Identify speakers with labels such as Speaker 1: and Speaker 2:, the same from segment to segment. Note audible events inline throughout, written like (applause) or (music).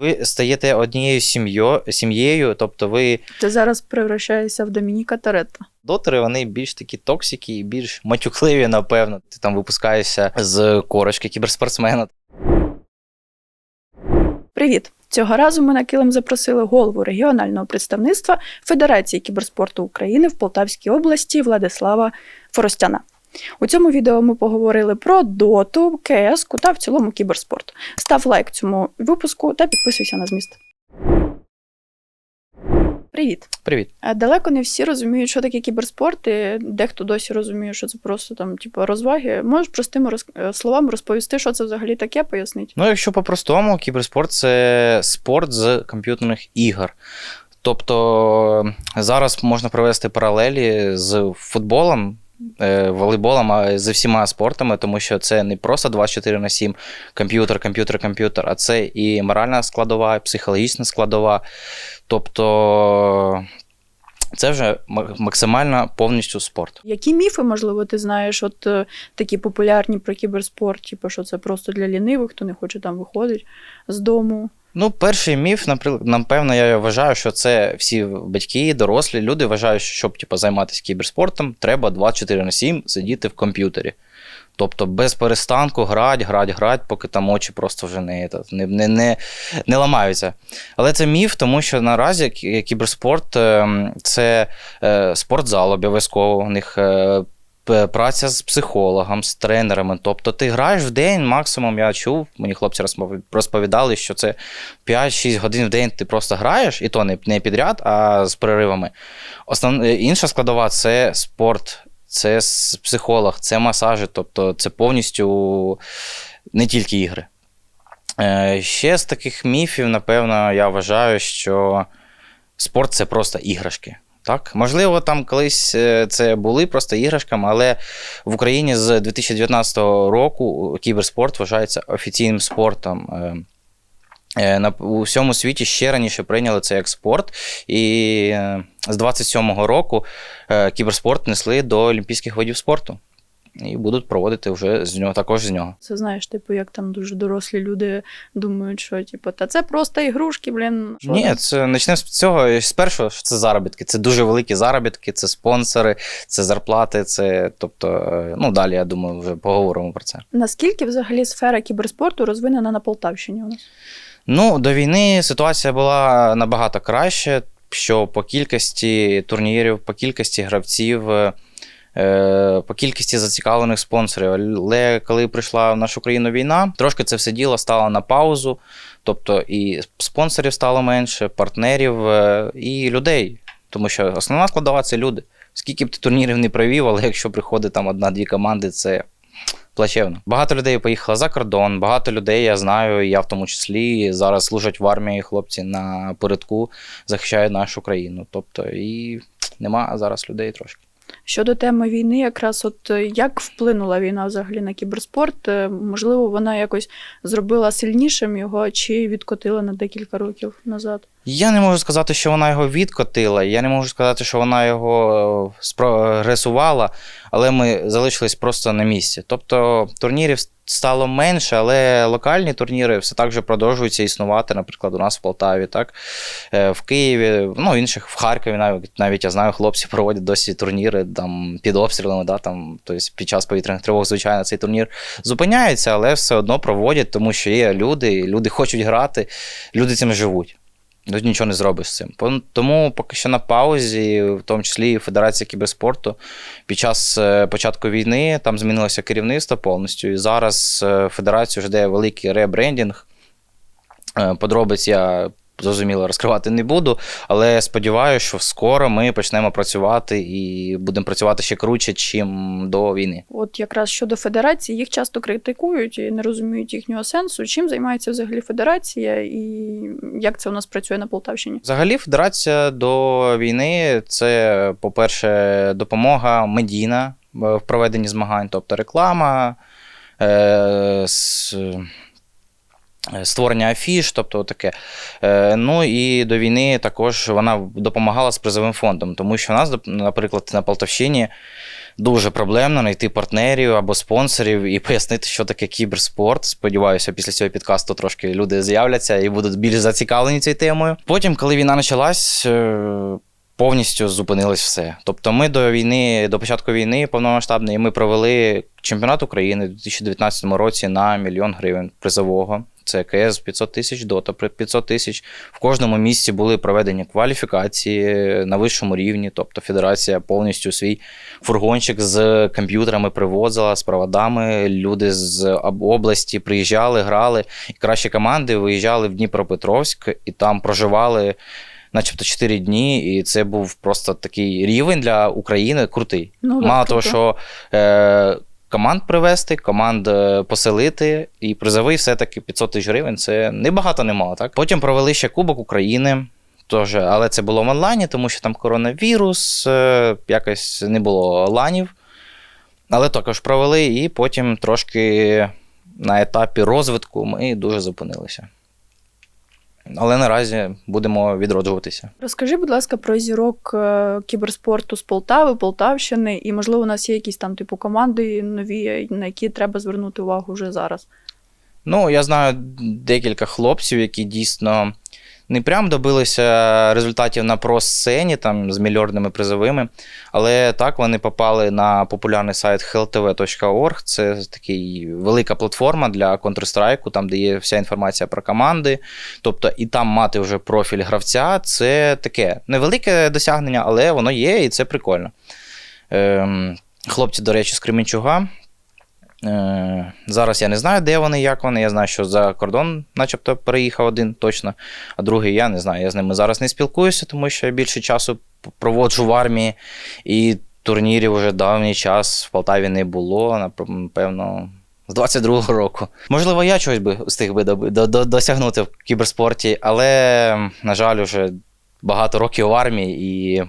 Speaker 1: Ви стаєте однією сім'єю, сім'єю, тобто ви
Speaker 2: Ти зараз превращаєшся в Домініка Торетто.
Speaker 1: дотери, вони більш такі токсики і більш матюкливі, напевно. Ти там випускаєшся з корочки кіберспортсмена.
Speaker 2: Привіт! Цього разу ми на килим запросили голову регіонального представництва Федерації кіберспорту України в Полтавській області Владислава Форостяна. У цьому відео ми поговорили про доту, КС та в цілому кіберспорт. Став лайк цьому випуску та підписуйся на зміст. Привіт!
Speaker 1: Привіт.
Speaker 2: Далеко не всі розуміють, що таке кіберспорт, і дехто досі розуміє, що це просто там, типу, розваги. Можеш простими роз... е, словами розповісти, що це взагалі таке, пояснити?
Speaker 1: Ну, якщо по-простому, кіберспорт це спорт з комп'ютерних ігор. Тобто зараз можна провести паралелі з футболом, е, волейболом, а з всіма спортами, тому що це не просто 24 на 7 комп'ютер, комп'ютер, комп'ютер, а це і моральна складова, і психологічна складова. Тобто це вже ма- максимально повністю спорт.
Speaker 2: Які міфи, можливо, ти знаєш, от е, такі популярні про кіберспорт, типу, що це просто для лінивих, хто не хоче там виходити з дому.
Speaker 1: Ну, перший міф, напри- напевно, я вважаю, що це всі батьки, дорослі люди вважають, що щоб типу, займатися кіберспортом, треба 24 на 7 сидіти в комп'ютері. Тобто без перестанку грати, грати, грати, поки там очі просто вже не, не, не, не, не ламаються. Але це міф, тому що наразі кіберспорт е, це е, спортзал обов'язково. У них е, праця з психологом, з тренерами. Тобто ти граєш в день, максимум я чув, мені хлопці розповідали, що це 5-6 годин в день ти просто граєш, і то не, не підряд, а з переривами. Основ... е, Інша складова це спорт, це психолог, це масажі, тобто це повністю не тільки ігри. Е, Ще з таких міфів, напевно, я вважаю, що спорт це просто іграшки. Так? Можливо, там колись е, це були просто іграшками, але в Україні з 2019 року кіберспорт вважається офіційним спортом. Е, е, На у всьому світі ще раніше прийняли це як спорт, і з 27-го року кіберспорт несли до олімпійських видів спорту. І будуть проводити вже з нього також з нього.
Speaker 2: Це знаєш, типу, як там дуже дорослі люди думають, що типу, та це просто ігрушки, блін.
Speaker 1: Ні, це почнемо з цього. З першого, що це заробітки. Це дуже великі заробітки, це спонсори, це зарплати, це тобто, е, ну далі я думаю, вже поговоримо про це.
Speaker 2: Наскільки взагалі сфера кіберспорту розвинена на Полтавщині у нас?
Speaker 1: Ну, до війни ситуація була набагато краще, що по кількості турнірів, по кількості гравців, е, по кількості зацікавлених спонсорів. Але коли прийшла в нашу країну війна, трошки це все діло стало на паузу. Тобто і спонсорів стало менше, партнерів е, і людей. Тому що основна складова це люди. Скільки б ти турнірів не провів, але якщо приходить там одна-дві команди, це плачевно. Багато людей поїхало за кордон, багато людей я знаю, я в тому числі зараз служать в армії хлопці на передку, захищають нашу країну. Тобто і нема зараз людей трошки.
Speaker 2: Щодо теми війни, якраз от е, як вплинула війна взагалі на кіберспорт? Е, Можливо, вона якось зробила сильнішим його чи відкотила на декілька років назад.
Speaker 1: Я не можу сказати, що вона його відкотила. Я не можу сказати, що вона його е, спрогресувала, але ми залишились просто на місці. Тобто турнірів стало менше, але локальні турніри все так же продовжуються існувати, наприклад, у нас в Полтаві, так Е, в Києві, ну інших в Харкові, навіть навіть я знаю, хлопці проводять досі турніри там під обстрілами. Да, там, тобто під час повітряних тривог, звичайно, цей турнір зупиняється, але все одно проводять, тому що є люди, люди хочуть грати, люди цим живуть. Тут нічого не зробиш з цим. Тому поки що на паузі, в тому числі і Федерація кіберспорту, під час е, початку війни там змінилося керівництво повністю. І зараз е, Федерацію вже йде великий ребрендінг. Е, Подробиць я зрозуміло розкривати не буду, але сподіваюся, що скоро ми почнемо працювати і будемо працювати ще круче, чим до війни.
Speaker 2: От якраз щодо федерації, їх часто критикують і не розуміють їхнього сенсу. Чим займається взагалі федерація і як це у нас працює на Полтавщині?
Speaker 1: Взагалі, федерація до війни це, по-перше, допомога медійна в проведенні змагань, тобто реклама, е, створення афіш, тобто таке. Е, Ну і до війни також вона допомагала з призовим фондом, тому що у нас, наприклад, на Полтавщині дуже проблемно знайти партнерів або спонсорів і (laughs) пояснити, що таке кіберспорт. Сподіваюся, після цього підкасту трошки люди з'являться і будуть більш зацікавлені цією темою. Потім, коли війна почалась, е, повністю зупинилось все. Тобто, ми до війни, до початку війни повномасштабної, ми провели чемпіонат України у 2019 році на мільйон гривень призового. Це КС 500 тисяч, дота 500 тисяч. В кожному місці були проведені кваліфікації на вищому рівні. Тобто федерація повністю свій фургончик з комп'ютерами привозила, з проводами. Люди з області приїжджали, грали. І кращі команди виїжджали в Дніпропетровськ і там проживали. Начебто 4 дні, і це був просто такий рівень для України крутий.
Speaker 2: Ну,
Speaker 1: Мало
Speaker 2: так,
Speaker 1: того, що е, команд привезти, команд е, поселити, і призовий все-таки 500 тисяч гривень це не багато, не мало. Так? Потім провели ще Кубок України. Тож, але це було в онлайні, тому що там коронавірус, е, якось не було ланів. Але також провели, і потім трошки на етапі розвитку ми дуже зупинилися. Але наразі будемо відроджуватися.
Speaker 2: Розкажи, будь ласка, про зірок е, кіберспорту з Полтави, Полтавщини, і можливо, у нас є якісь там типу команди нові, на які треба звернути увагу вже зараз.
Speaker 1: Ну, я знаю декілька хлопців, які дійсно не прям добилися результатів на про-сцені, там з мільйонними призовими, але так вони попали на популярний сайт helltv.org. Це такий велика платформа для Counter-Strike, там де є вся інформація про команди. Тобто, і там мати вже профіль гравця це таке невелике досягнення, але воно є, і це прикольно. Ем, хлопці, до речі, з Кременчуга. Е, зараз я не знаю, де вони, як вони. Я знаю, що за кордон, начебто, переїхав один точно, а другий я не знаю. Я з ними зараз не спілкуюся, тому що я більше часу проводжу в армії, і турнірів вже давній час в Полтаві не було, напевно. З 22-го року. Можливо, я чогось би встиг би досягнути в кіберспорті, але, на жаль, вже багато років в армії і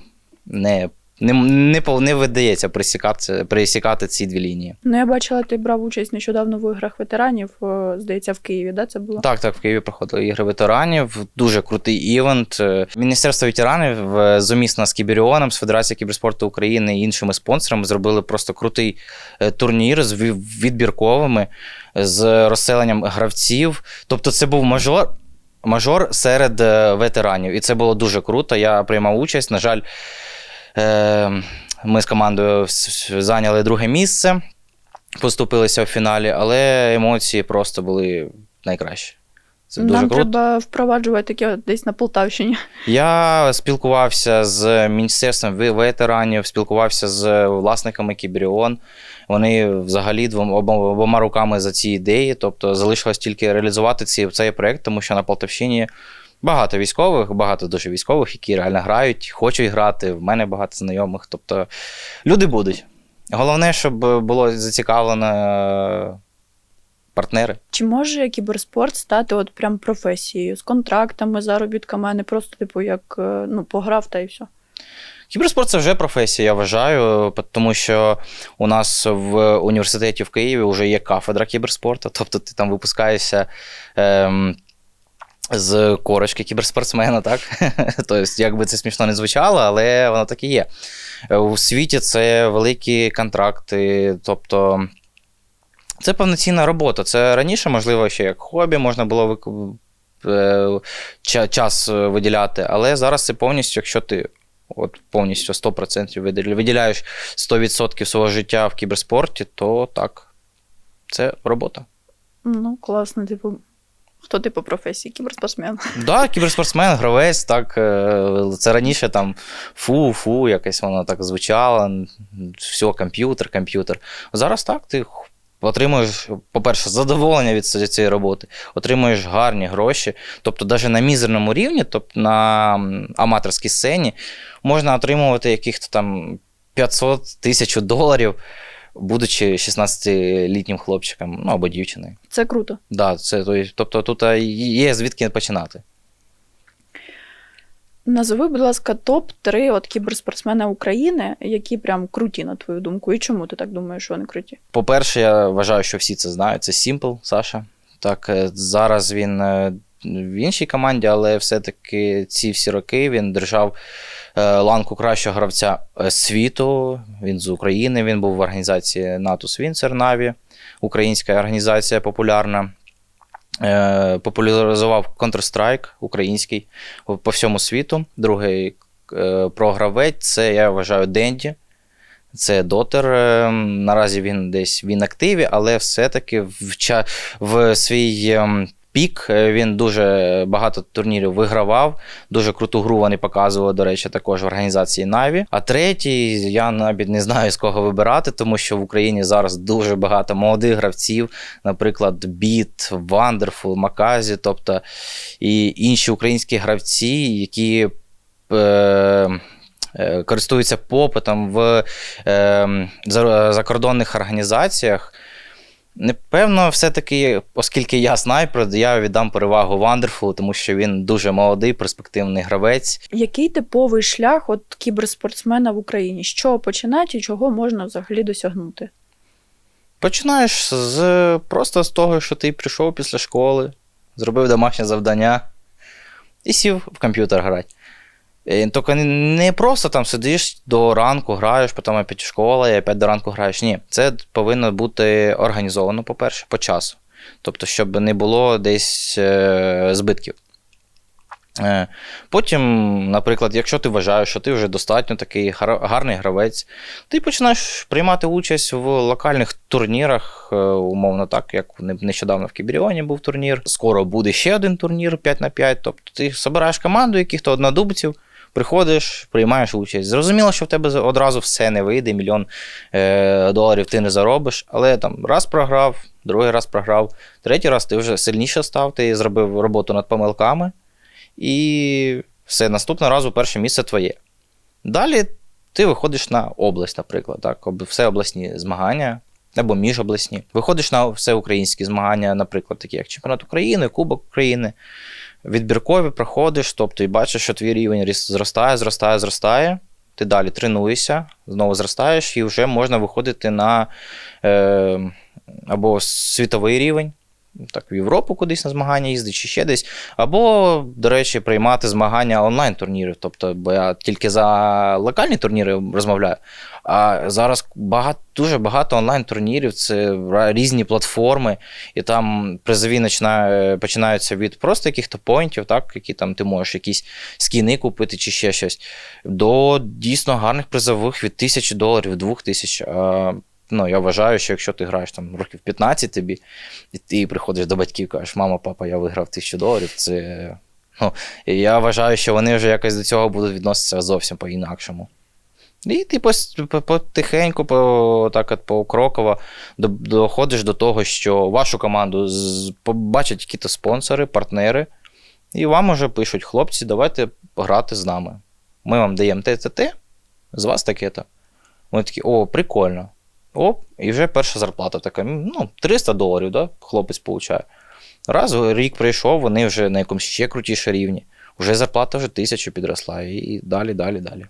Speaker 1: не, не, не, не видається присікати, присікати ці дві лінії.
Speaker 2: Ну, я бачила, ти брав участь нещодавно в іграх ветеранів, е, здається, в Києві, да, це було?
Speaker 1: Так, так, в Києві проходили ігри ветеранів. Дуже крутий івент. Е, Міністерство ветеранів е, зумісно з Кіберіоном, з Федерацією кіберспорту України і іншими спонсорами зробили просто крутий турнір з відбірковими, з розселенням гравців. Тобто, це був мажор. Мажор серед ветеранів, і це було дуже круто. Я приймав участь. На жаль, ми з командою зайняли друге місце, поступилися в фіналі, але емоції просто були найкращі. Це дуже
Speaker 2: Нам
Speaker 1: круто.
Speaker 2: треба впроваджувати таке десь на Полтавщині.
Speaker 1: Я спілкувався з міністерством ветеранів, спілкувався з власниками Кіберіон. Вони взагалі двома обома, руками за ці ідеї. Тобто залишилось тільки реалізувати ці, цей проект, тому що на Полтавщині багато військових, багато дуже військових, які реально грають, хочуть грати. В мене багато знайомих. Тобто люди будуть. Головне, щоб було зацікавлено е, партнери.
Speaker 2: Чи може кіберспорт стати от прям професією з контрактами, заробітками, а не просто, типу, як е, ну, пограв та і все?
Speaker 1: Кіберспорт це вже професія, я вважаю, тому що у нас в університеті в Києві вже є кафедра кіберспорту, тобто ти там випускаєшся. Ем, з корочки кіберспортсмена, так? (laughs) тобто, як би це смішно не звучало, але воно так і є. У світі це великі контракти, тобто це повноцінна робота. Це раніше, можливо, ще як хобі можна було е, час виділяти, але зараз це повністю, якщо ти от повністю 100% виділяєш 100% свого життя в кіберспорті, то так, це робота.
Speaker 2: Ну, класно, типу. Хто ти по професії? Кіберспортсмен.
Speaker 1: Да, кіберспортсмен, гравець, так. е, Це раніше там фу, фу, якесь воно так звучало. Все, комп'ютер, комп'ютер. Зараз так, ти отримуєш, по-перше, задоволення від цієї роботи, отримуєш гарні гроші. Тобто, навіть на мізерному рівні, тобто на аматорській сцені, можна отримувати яких-то там 500 тисяч доларів, будучи 16-літнім хлопчиком, ну або дівчиною.
Speaker 2: Це круто.
Speaker 1: Да, це, тобто тут е, є звідки починати.
Speaker 2: Назови, будь ласка, топ-3 от кіберспортсмена України, які прям круті, на твою думку. І чому ти так думаєш, що вони круті?
Speaker 1: По-перше, я вважаю, що всі це знають. Це Simple, Саша. Так, е, зараз він е, в іншій команді, але все-таки ці всі роки він держав е, ланку кращого гравця е, світу. Він з України, він був в організації НАТО Свінцер Наві, українська організація популярна. Е, популяризував Counter-Strike український по всьому світу. Другий програвець це, я вважаю, Денді. Це дотер. Наразі він десь в інактиві, але все-таки в, в свій ем, пік е, він дуже багато турнірів вигравав. Дуже круту гру вони показували, до речі, також в організації Наві. А третій, я навіть не знаю з кого вибирати, тому що в Україні зараз дуже багато молодих гравців, наприклад, Біт, Вандерфул, Маказі, тобто і інші українські гравці, які. Е, е, користуються попитом в е, закордонних організаціях. Напевно, все-таки, оскільки я снайпер, я віддам перевагу Вандерфулу, тому що він дуже молодий, перспективний гравець.
Speaker 2: Який типовий шлях от кіберспортсмена в Україні? З чого починати і чого можна взагалі досягнути?
Speaker 1: Починаєш з просто з того, що ти прийшов після школи, зробив домашнє завдання і сів в комп'ютер грати. Тільки не просто там сидиш до ранку, граєш, потім опять школа і опять до ранку граєш. Ні, це повинно бути організовано, по-перше, по часу. Тобто, щоб не було десь е, збитків. Е, Потім, наприклад, якщо ти вважаєш, що ти вже достатньо такий гар- гарний гравець, ти починаєш приймати участь в локальних турнірах, е, умовно так, як нещодавно в Кіберіоні був турнір. Скоро буде ще один турнір 5 на 5. Тобто ти збираєш команду яких-то однодубців, приходиш, приймаєш участь. Зрозуміло, що в тебе одразу все не вийде, мільйон е, доларів ти не заробиш, але там раз програв, другий раз програв, третій раз ти вже сильніше став, ти зробив роботу над помилками, і все, наступного разу перше місце твоє. Далі ти виходиш на область, наприклад, так, все обласні змагання або міжобласні. Виходиш на всеукраїнські змагання, наприклад, такі як Чемпіонат України, Кубок України. Відбіркові проходиш, тобто і бачиш, що твій рівень зростає, зростає, зростає. Ти далі тренуєшся, знову зростаєш, і вже можна виходити на е, або світовий рівень, так, в Європу кудись на змагання їздить, чи ще десь. Або, до речі, приймати змагання онлайн-турнірів. Тобто, бо я тільки за локальні турніри розмовляю. А зараз багато, дуже багато онлайн-турнірів, це різні платформи, і там призові починаються від просто яких-то поінтів, так, які там ти можеш якісь скіни купити чи ще щось, до дійсно гарних призових від тисячі доларів, двох тисяч. Ну, я вважаю, що якщо ти граєш там років 15 тобі, і ти приходиш до батьків і кажеш, мама, папа, я виграв тисячу доларів, це. Ну, я вважаю, що вони вже якось до цього будуть відноситися зовсім по-інакшому. І ти потихеньку, по, так от покроково до- доходиш до того, що вашу команду побачать якісь спонсори, партнери, і вам уже пишуть: хлопці, давайте грати з нами. Ми вам даємо те, те, те, з вас таке-то. Вони такі, о, прикольно. Оп, і вже перша зарплата така. Ну, 300 доларів, да, хлопець получає. Раз рік прийшов, вони вже на якомусь ще крутіше рівні. Вже зарплата вже тисячу підросла, і далі, далі, далі.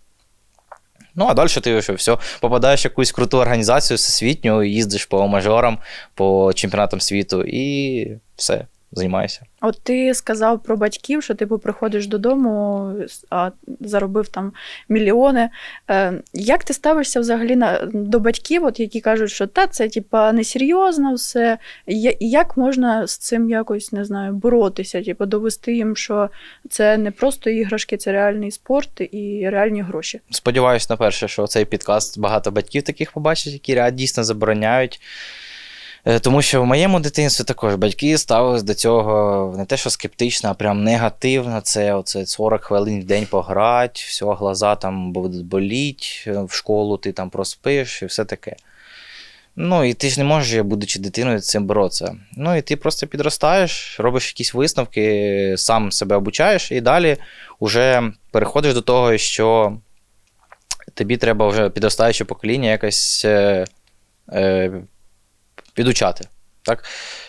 Speaker 1: Ну, а далі ти вже все, попадаєш в якусь круту організацію всесвітню, їздиш по мажорам, по чемпіонатам світу і все, займаєшся.
Speaker 2: От ти сказав про батьків, що типу приходиш додому, а заробив там мільйони. Е, як ти ставишся взагалі на, до батьків, от, які кажуть, що та це типа несерйозно все. Я- Як можна з цим якось не знаю, боротися, типу, довести їм, що це не просто іграшки, це реальний спорт і реальні гроші.
Speaker 1: Сподіваюсь, на перше, що цей підкаст багато батьків таких побачить, які дійсно забороняють. Е, Тому що в моєму дитинстві також батьки ставились до цього не те, що скептично, а прям негативно. Це оце 40 хвилин в день пограти, все, глаза там будуть боліть, е, в школу ти там проспиш і все таке. Ну, і ти ж не можеш, будучи дитиною, цим боротися. Ну, і ти просто підростаєш, робиш якісь висновки, сам себе обучаєш, і далі вже переходиш до того, що тобі треба вже підростаюче покоління якось е, е, підучати. Так?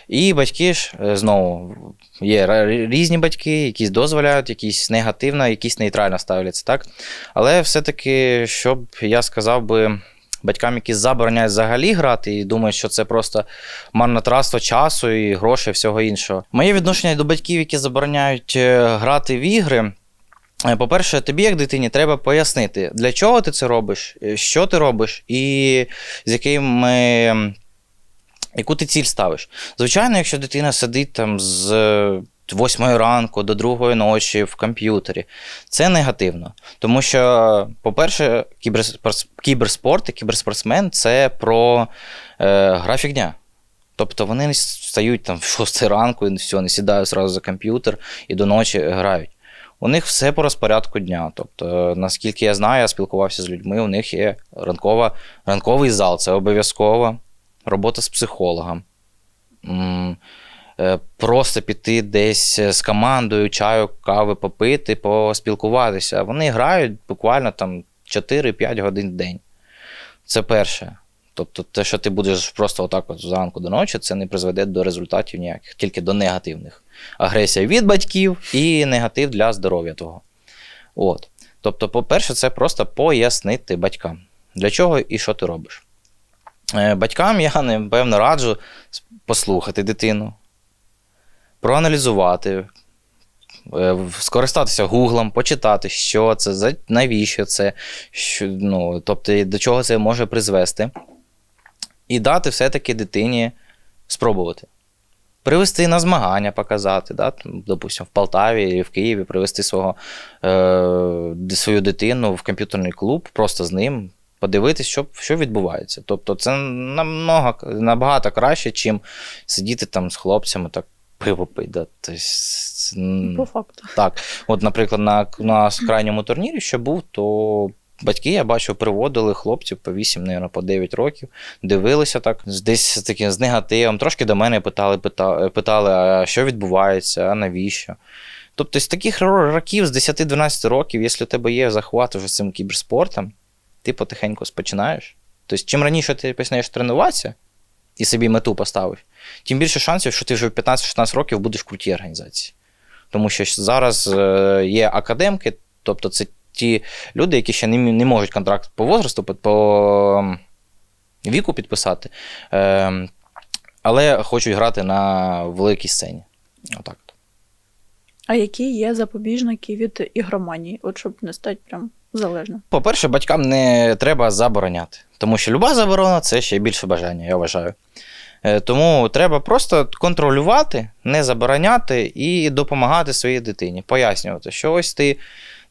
Speaker 1: І батьки ж е, знову є різні батьки, якісь дозволяють, якісь негативно, якісь нейтрально ставляться. Так? Але все-таки, щоб я сказав би, батькам, які забороняють взагалі грати і думають, що це просто марнотратство часу і грошей, всього іншого. Моє відношення до батьків, які забороняють е, грати в ігри. Е, По-перше, тобі, як дитині, треба пояснити, для чого ти це робиш, що ти робиш, і з яким. Е, Яку ти ціль ставиш? Звичайно, якщо дитина сидить там з 8 ранку до 2 ночі в комп'ютері, це негативно. Тому що, по-перше, кіберспорт, і кіберспортсмен це про е, графік дня. Тобто вони встають там в 6 ранку і все, не сідають зразу за комп'ютер і до ночі грають. У них все по розпорядку дня. Тобто, наскільки я знаю, я спілкувався з людьми, у них є ранкова, ранковий зал, це обов'язково робота з психологом. Е, Просто піти десь з командою, чаю, кави попити, поспілкуватися. Вони грають буквально там 4-5 годин в день. Це перше. Тобто, те, що ти будеш просто отак от зранку до ночі, це не призведе до результатів ніяких, тільки до негативних. Агресія від батьків і негатив для здоров'я того. От. Тобто, по-перше, це просто пояснити батькам, для чого і що ти робиш. Е, Батькам я напевно раджу послухати дитину, проаналізувати, е, скористатися гуглом, почитати, що це, навіщо це, що, ну, тобто до чого це може призвести, і дати все-таки дитині спробувати. Привести на змагання, показати, да? допустимо, в Полтаві і в Києві привести свого, е, свою дитину в комп'ютерний клуб, просто з ним подивитись, що, що відбувається. Тобто це намного, набагато краще, чим сидіти там з хлопцями, так пиво. Да? Тобто,
Speaker 2: По факту.
Speaker 1: так, от, наприклад, на, на крайньому турнірі, що був, то батьки, я бачив, приводили хлопців по 8, мабуть, по 9 років, дивилися так, десь таки з негативом. Трошки до мене питали, питали, питали а що відбувається, а навіщо. Тобто, з таких років, з 10-12 років, якщо у тебе є захват уже цим кіберспортом, ти потихеньку починаєш. Тобто, чим раніше ти почнеш тренуватися і собі мету поставиш, тим більше шансів, що ти вже в 15-16 років будеш в крутій організації. Тому що зараз е, є академки, тобто це ті люди, які ще не, не можуть контракт по возрасту, по, віку підписати, е, але хочуть грати на великій сцені. Отак.
Speaker 2: А які є запобіжники від ігроманії, от щоб не стати прям залежним?
Speaker 1: По-перше, батькам не треба забороняти, тому що люба заборона це ще більше бажання, я вважаю. Е, Тому треба просто контролювати, не забороняти і допомагати своїй дитині, пояснювати, що ось ти,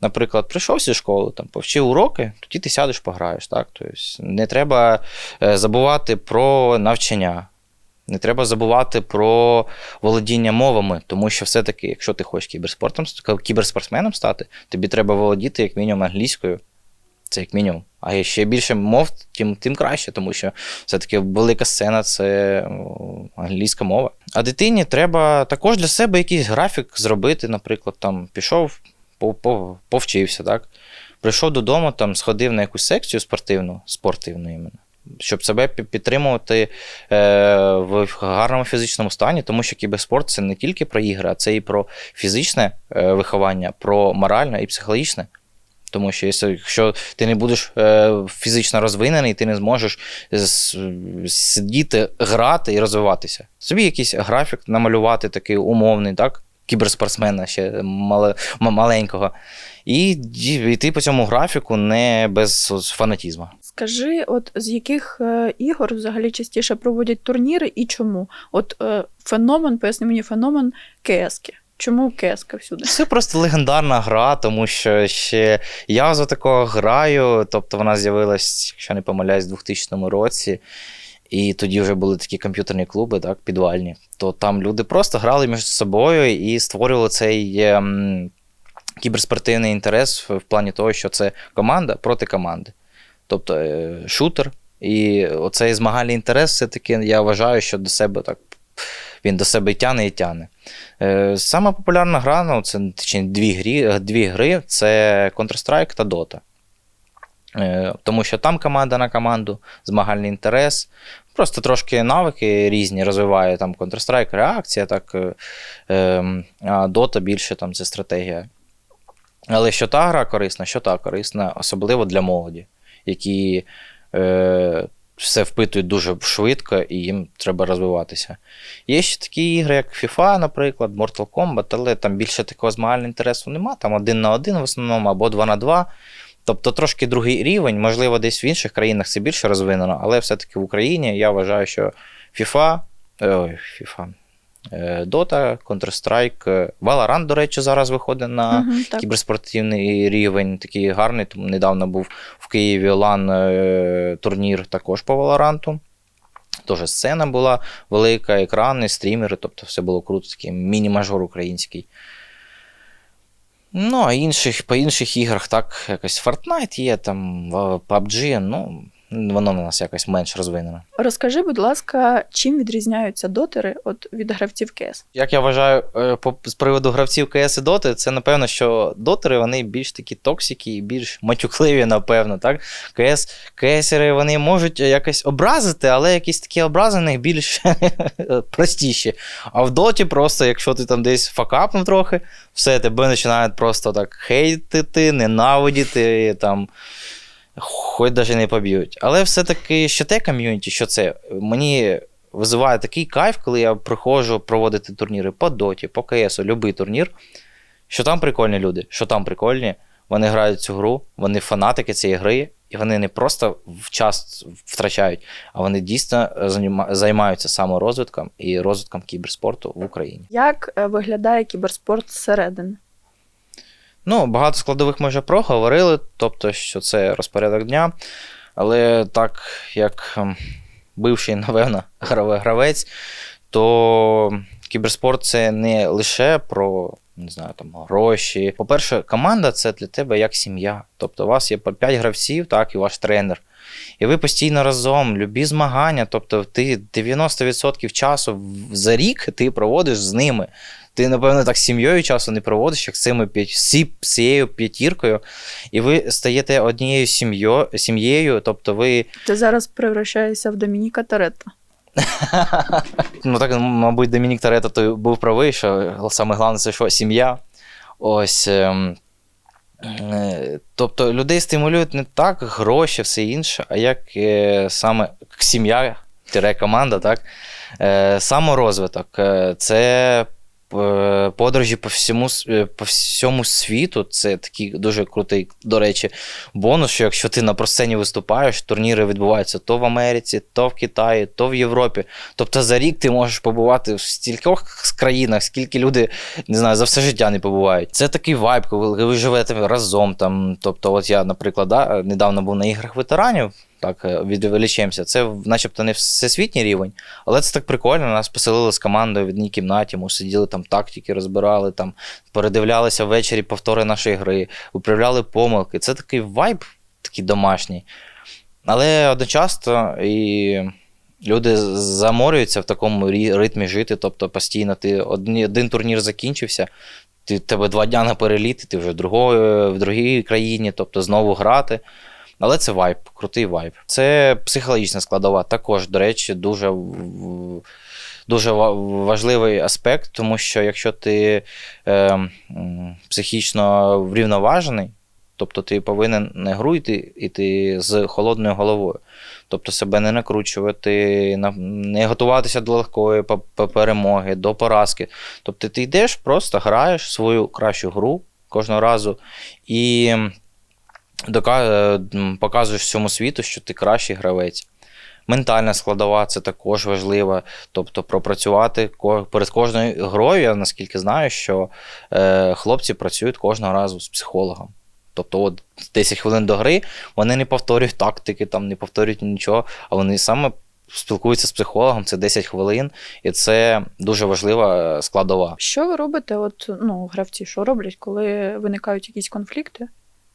Speaker 1: наприклад, прийшов зі школи, там, повчив уроки, тоді ти сядеш, пограєш. Так? Тобто не треба е, забувати про навчання. Не треба забувати про володіння мовами, тому що все-таки, якщо ти хочеш кіберспортом, кіберспортсменом стати, тобі треба володіти як мінімум англійською. Це як мінімум. А ще більше мов, тим, тим краще, тому що все-таки велика сцена це англійська мова. А дитині треба також для себе якийсь графік зробити, наприклад, там пішов, пов- пов- повчився, так? Прийшов додому, там, сходив на якусь секцію спортивну, спортивну іменно, щоб себе підтримувати е, в гарному фізичному стані, тому що кіберспорт це не тільки про ігри, а це і про фізичне е, виховання, про моральне і психологічне. Тому що якщо- ти не будеш е, фізично розвинений, ти не зможеш сидіти, грати і розвиватися. Собі якийсь графік намалювати такий умовний, так? Кіберспортсмена ще мале, маленького. І йти по цьому графіку не без фанатізму.
Speaker 2: Скажи, от з яких е, ігор взагалі частіше проводять турніри і чому? От е, феномен, поясни мені феномен КСки. Чому КСка всюди?
Speaker 1: Це просто легендарна гра, тому що ще я за такого граю. Тобто вона з'явилась, якщо не помиляюсь, у 2000 році. І тоді вже були такі комп'ютерні клуби, так, підвальні. То там люди просто грали між собою і створювали цей ем, кіберспортивний інтерес в, плані того, що це команда проти команди. Тобто е, шутер. І оцей змагальний інтерес, все-таки я вважаю, що до себе так він до себе тяне і тяне. Е, Сама популярна гра, ну, це точніше, дві, грі, дві гри це Counter-Strike та Dota. Е, Тому що там команда на команду, змагальний інтерес. Просто трошки навики різні розвиває там Counter-Strike, реакція, так, е, е, а Dota більше там це стратегія. Але що та гра корисна, що та корисна, особливо для молоді, які е, все впитують дуже швидко і їм треба розвиватися. Є ще такі ігри, як FIFA, наприклад, Mortal Kombat, але там більше такого змагального інтересу нема. Там один на один в основному або два на два. Тобто трошки другий рівень, можливо, десь в інших країнах це більше розвинено, але все-таки в Україні я вважаю, що FIFA, ой, FIFA, Dota, Counter-Strike, е, Valorant, до речі, зараз виходить на
Speaker 2: так.
Speaker 1: кіберспортивний рівень, такий гарний. Тому недавно був в Києві лан е, турнір також по Валоранту. Теж сцена була велика, екрани, стрімери, тобто все було круто, такий міні-мажор український. Ну, а інших, по інших іграх так, якось Fortnite є, там PUBG, ну, воно на нас якось менш розвинено.
Speaker 2: Розкажи, будь ласка, чим відрізняються дотери от від гравців КС?
Speaker 1: Як я вважаю, е, по, з приводу гравців КС і Доти, це напевно, що дотери вони більш такі токсики і більш матюкливі, напевно. так? КС, КСери вони можуть якось образити, але якісь такі образи них більш (laughs) простіші. А в доті просто, якщо ти там десь факапнув трохи, все, тебе починають просто так хейтити, ненавидіти, там. Хоч навіть не поб'ють. Але все-таки що те ком'юніті, що це мені визиває такий кайф, коли я приходжу проводити турніри по доті, по КСу, будь-який турнір, що там прикольні люди, що там прикольні. Вони грають цю гру, вони фанатики цієї гри, і вони не просто в час втрачають, а вони дійсно займаються саморозвитком і розвитком кіберспорту в Україні.
Speaker 2: Як е, виглядає кіберспорт зсередини?
Speaker 1: Ну, багато складових ми вже проговорили, тобто, що це розпорядок дня. Але так, як ем, бивший, (laughs) напевно, граве- гравець, то кіберспорт це не лише про. Не знаю, там гроші. По-перше, команда це для тебе як сім'я. Тобто, у вас є 5 гравців, так, і ваш тренер. І ви постійно разом, любі змагання. Тобто, ти 90% часу за рік ти проводиш з ними. Ти, напевно, так з сім'єю часу не проводиш, як з цими цією п'ятіркою, і ви стаєте однією сім'єю, сім'єю, тобто ви.
Speaker 2: Ти зараз превращаєшся в Домініка Торетто. (laughs)
Speaker 1: Ну так, мабуть, Домінік Торетто той був правий, що саме головне це що сім'я. Ось. ем, Тобто людей стимулюють не так гроші, все інше, а як е, саме сім'я, тире команда, так? Е, Саморозвиток. Е, Це подорожі по всьому, е, по всьому світу. Це такий дуже крутий, до речі, бонус, що якщо ти на просцені виступаєш, турніри відбуваються то в Америці, то в Китаї, то в Європі. Тобто за рік ти можеш побувати в стількох країнах, скільки люди не знаю, за все життя не побувають. Це такий вайб, коли ви живете разом. Там, тобто, от я, наприклад, да, недавно був на іграх ветеранів. Так, е. Це начебто не всесвітній рівень, але це так прикольно. Нас поселили з командою в одній кімнаті, ми сиділи там тактики, розбирали, там, передивлялися ввечері повтори нашої гри, виправляли помилки. Це такий вайб, такий домашній. Але одночасно і люди заморюються в такому ритмі жити. Тобто постійно ти одні- один турнір закінчився, ти тебе два дня на переліт, ти вже в, другої, в другій країні, тобто знову грати. Але це вайб, крутий вайб. Це психологічна складова. Також, до речі, дуже, дуже важливий аспект, тому що якщо ти е, психічно врівноважений, тобто ти повинен не гру йти, іти з холодною головою. Тобто себе не накручувати, не готуватися до легкої перемоги, до поразки. Тобто ти йдеш, просто граєш свою кращу гру кожного разу і показуєш всьому світу, що ти кращий гравець. Ментальна складова це також важлива. Тобто пропрацювати перед кожною грою, я наскільки знаю, що е, хлопці працюють кожного разу з психологом. Тобто, от 10 хвилин до гри вони не повторюють тактики, там, не повторюють нічого, а вони саме спілкуються з психологом, це 10 хвилин, і це дуже важлива е, складова.
Speaker 2: Що ви робите? От ну, гравці, що роблять, коли виникають якісь конфлікти?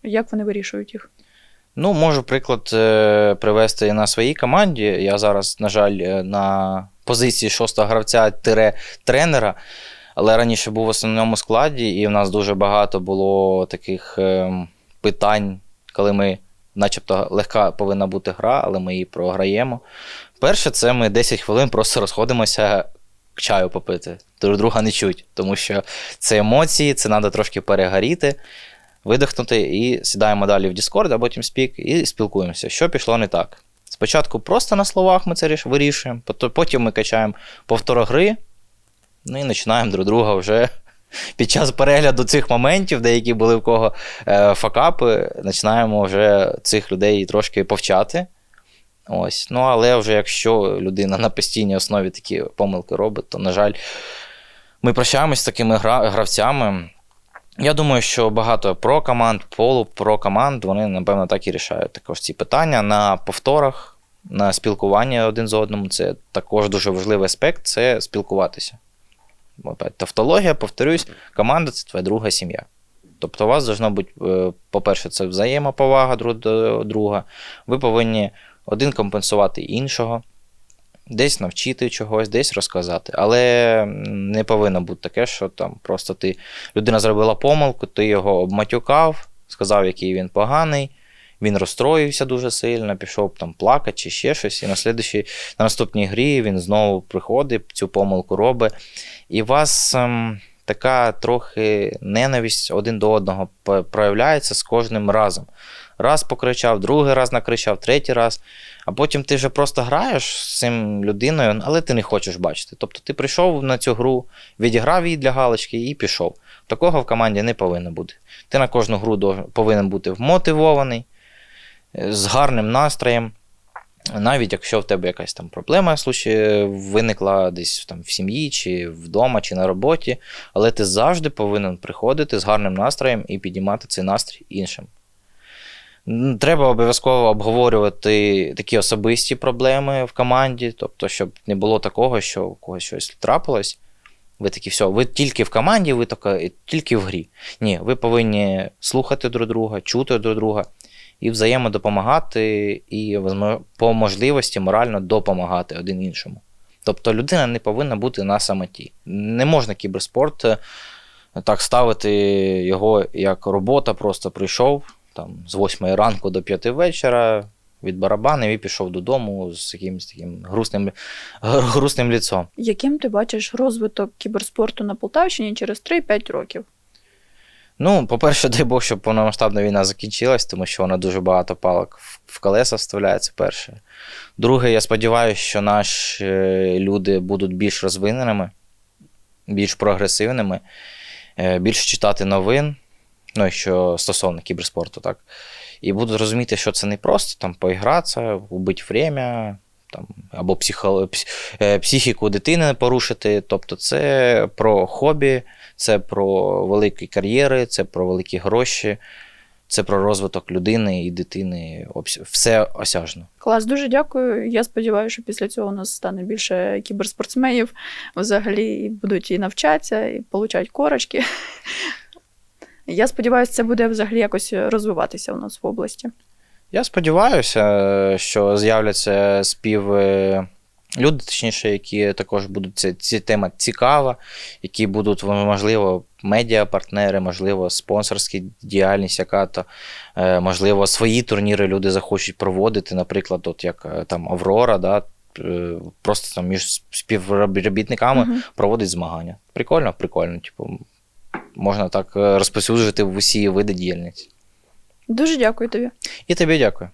Speaker 2: Як вони вирішують їх?
Speaker 1: Ну, можу приклад е, привести на своїй команді. Я зараз, на жаль, е, на позиції шостого гравця тренера, але раніше був в основному складі, і в нас дуже багато було таких е, питань, коли ми, начебто, легка повинна бути гра, але ми її програємо. Перше, це ми 10 хвилин просто розходимося чаю попити, друг друга не чуть, тому що це емоції, це треба трошки перегоріти. Видихнути і сідаємо далі в Discord або TeamSpeak і спілкуємося, що пішло не так. Спочатку просто на словах ми це вирішуємо, потім ми качаємо повтор гри, ну і починаємо друг друга вже (laughs) під час перегляду цих моментів, деякі були в кого е, факапи, починаємо вже цих людей трошки повчати. Ось. Ну, але вже якщо людина на постійній основі такі помилки робить, то, на жаль, ми прощаємось з такими гра- гравцями. Я думаю, що багато про команд, полу команд, вони, напевно, так і рішають також ці питання на повторах, на спілкування один з одним. Це також дуже важливий аспект це спілкуватися. Тавтологія, повторюсь, команда це твоя друга сім'я. Тобто у вас должно бути, е, по-перше, це взаємоповага друг до друга. Ви повинні один компенсувати іншого, десь навчити чогось, десь розказати. Але не повинно бути таке, що там просто ти людина зробила помилку, ти його обматюкав, сказав, який він поганий. Він розстроївся дуже сильно, пішов там плакати чи ще щось. І на, слідуючій- на наступній грі він знову приходить, цю помилку робить. І вас ем, така трохи ненависть один до одного проявляється з кожним разом. Раз покричав, другий раз накричав, третій раз. А потім ти вже просто граєш з цим людиною, але ти не хочеш бачити. Тобто ти прийшов на цю гру, відіграв її для галочки і пішов. Такого в команді не повинно бути. Ти на кожну гру повинен бути вмотивований, е, з гарним настроєм. Навіть якщо в тебе якась там проблема виникла десь там в сім'ї, чи вдома, чи на роботі, але ти завжди повинен приходити з гарним настроєм і піднімати цей настрій іншим. Треба обов'язково обговорювати такі особисті проблеми в команді, тобто, щоб не було такого, що у когось щось трапилось. Ви такі, все, ви тільки в команді, ви тільки в грі. Ні, ви повинні слухати друг друга, чути друг друга і взаємодопомагати, і по можливості морально допомагати один іншому. Тобто людина не повинна бути на самоті. Не можна кіберспорт е, так ставити його як робота, просто прийшов там, з 8 ранку до 5 вечора, від барабанів і пішов додому з якимось таким грустним, грустним ліцом.
Speaker 2: Яким ти бачиш розвиток кіберспорту на Полтавщині через 3-5 років?
Speaker 1: Ну, по-перше, (laughs) дай Бог, щоб повномасштабна війна закінчилась, тому що вона дуже багато палок в- колеса вставляє, це перше. Друге, я сподіваюся, що наші е, люди будуть більш розвиненими, більш прогресивними, е, більше читати новин, ну, що стосовно кіберспорту, так. І будуть розуміти, що це не просто там поігратися, убити время, там, або психо, пс- е, психіку дитини порушити. Тобто, це про хобі, це про великі кар'єри, це про великі гроші, це про розвиток людини і дитини. Все осяжно.
Speaker 2: Клас, дуже дякую. Я сподіваюся, що після цього у нас стане більше кіберспортсменів. Взагалі і будуть і навчатися, і получають корочки. (laughs) Я сподіваюся, це буде взагалі якось розвиватися у нас в області.
Speaker 1: Я сподіваюся, що з'являться спів. Люди, точніше, які також будуть це, ці тема цікава, які будуть, можливо, медіапартнери, можливо, спонсорська діяльність, яка то, е, можливо, свої турніри люди захочуть проводити, наприклад, от як е, там Аврора, да, е, просто там між співробітниками
Speaker 2: Мгм.
Speaker 1: проводить змагання. Прикольно, прикольно. Типу, можна так розповсюджувати в усі види діяльності.
Speaker 2: Дуже дякую тобі.
Speaker 1: І тобі дякую.